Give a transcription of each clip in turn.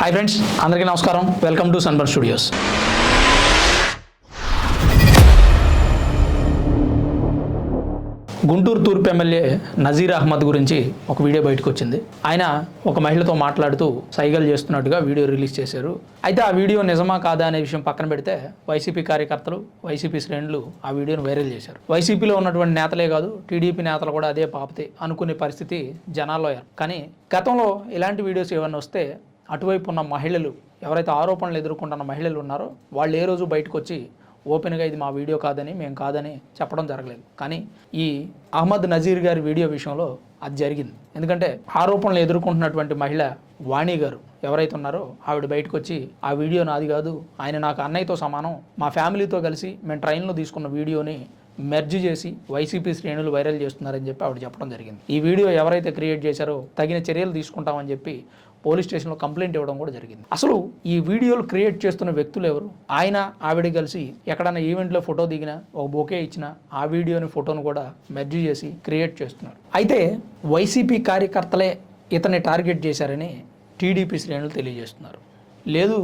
Hi friends అందరికీ నమస్కారం. Welcome to Sunburn Studios Guntur తూర్పు ఎమ్మెల్యే నజీర్ అహ్మద్ గురించి ఒక వీడియో బయటకు వచ్చింది. ఆయన ఒక మహిళతో మాట్లాడుతూ సైగలు చేస్తున్నట్టుగా వీడియో రిలీజ్ చేశారు. అయితే ఆ వీడియో నిజమా కాదా అనే విషయం పక్కన పెడితే వైసీపీ కార్యకర్తలు వైసీపీ శ్రేణులు ఆ వీడియోను వైరల్ చేశారు. వైసీపీలో ఉన్నటువంటి నేతలే కాదు టీడీపీ నేతలు కూడా అదే పాపతే అనుకునే పరిస్థితి జనాల్లో కానీ గతంలో ఇలాంటి వీడియోస్ ఏమైనా వస్తే అటువైపు ఉన్న మహిళలు ఎవరైతే ఆరోపణలు ఎదుర్కొంటున్న మహిళలు ఉన్నారో వాళ్ళు ఏ రోజు బయటకు వచ్చి ఓపెన్గా ఇది మా వీడియో కాదని మేము కాదని చెప్పడం జరగలేదు. కానీ ఈ అహ్మద్ నజీర్ గారి వీడియో విషయంలో అది జరిగింది. ఎందుకంటే ఆరోపణలు ఎదుర్కొంటున్నటువంటి మహిళ వాణి గారు ఎవరైతే ఉన్నారో ఆవిడ బయటకు వచ్చి ఆ వీడియో నాది కాదు ఆయన నాకు అన్నయ్యతో సమానం మా ఫ్యామిలీతో కలిసి మేము ట్రైన్లో తీసుకున్న వీడియోని మెర్జ్ చేసి వైసీపీ శ్రేణులు వైరల్ చేస్తున్నారని చెప్పి ఆవిడ చెప్పడం జరిగింది. ఈ వీడియో ఎవరైతే క్రియేట్ చేశారో తగిన చర్యలు తీసుకుంటామని చెప్పి పోలీస్ స్టేషన్లో కంప్లైంట్ ఇవ్వడం కూడా జరిగింది. అసలు ఈ వీడియోలు క్రియేట్ చేస్తున్న వ్యక్తులు ఎవరు? ఆయన ఆవిడ కలిసి ఎక్కడైనా ఈవెంట్లో ఫోటో దిగినా ఒక బొకే ఇచ్చిన ఆ వీడియోని ఫోటోను కూడా మెర్జ్ చేసి క్రియేట్ చేస్తున్నారు. అయితే వైసీపీ కార్యకర్తలే ఇతన్ని టార్గెట్ చేశారని టీడీపీ శ్రేణులు తెలియజేస్తున్నారు. లేదు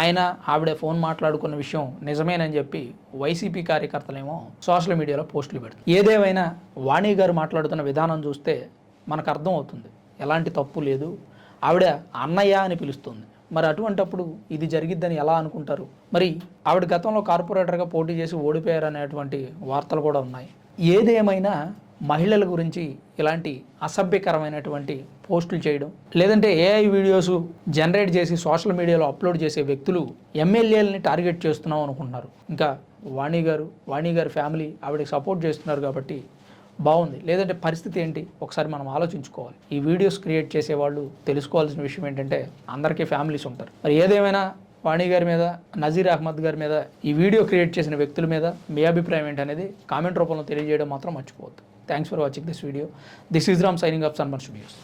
ఆయన ఆవిడ ఫోన్ మాట్లాడుకున్న విషయం నిజమేనని చెప్పి వైసీపీ కార్యకర్తలేమో సోషల్ మీడియాలో పోస్టులు పెడతారు ఏదేమైనా వాణి గారు మాట్లాడుతున్న విధానం చూస్తే మనకు అర్థం అవుతుంది ఎలాంటి తప్పు లేదు ఆవిడ అన్నయ్య అని పిలుస్తుంది. మరి అటువంటప్పుడు ఇది జరిగిద్దని ఎలా అనుకుంటారు? మరి ఆవిడ గతంలో కార్పొరేటర్గా పోటీ చేసి ఓడిపోయారు అనేటువంటి వార్తలు కూడా ఉన్నాయి. ఏదేమైనా మహిళల గురించి ఇలాంటి అసభ్యకరమైనటువంటి పోస్టులు చేయడం లేదంటే ఏఐ వీడియోస్ జనరేట్ చేసి సోషల్ మీడియాలో అప్లోడ్ చేసే వ్యక్తులు ఎమ్మెల్యేలని టార్గెట్ చేస్తున్నాం అనుకుంటున్నారు. ఇంకా వాణి గారు వాణి గారి ఫ్యామిలీ ఆవిడకి సపోర్ట్ చేస్తున్నారు కాబట్టి బాగుంది. లేదంటే పరిస్థితి ఏంటి? ఒకసారి మనం ఆలోచించుకోవాలి. ఈ వీడియోస్ క్రియేట్ చేసేవాళ్ళు తెలుసుకోవాల్సిన విషయం ఏంటంటే అందరికీ ఫ్యామిలీస్ ఉంటారు. మరి ఏదేమైనా వాణి గారి మీద నజీర్ అహ్మద్ గారి మీద ఈ వీడియో క్రియేట్ చేసిన వ్యక్తుల మీద మీ అభిప్రాయం ఏంటనేది కామెంట్ రూపంలో తెలియజేయడం మాత్రం మర్చిపోవద్దు. Thanks for watching this video this is Ram signing up Sunburn Studios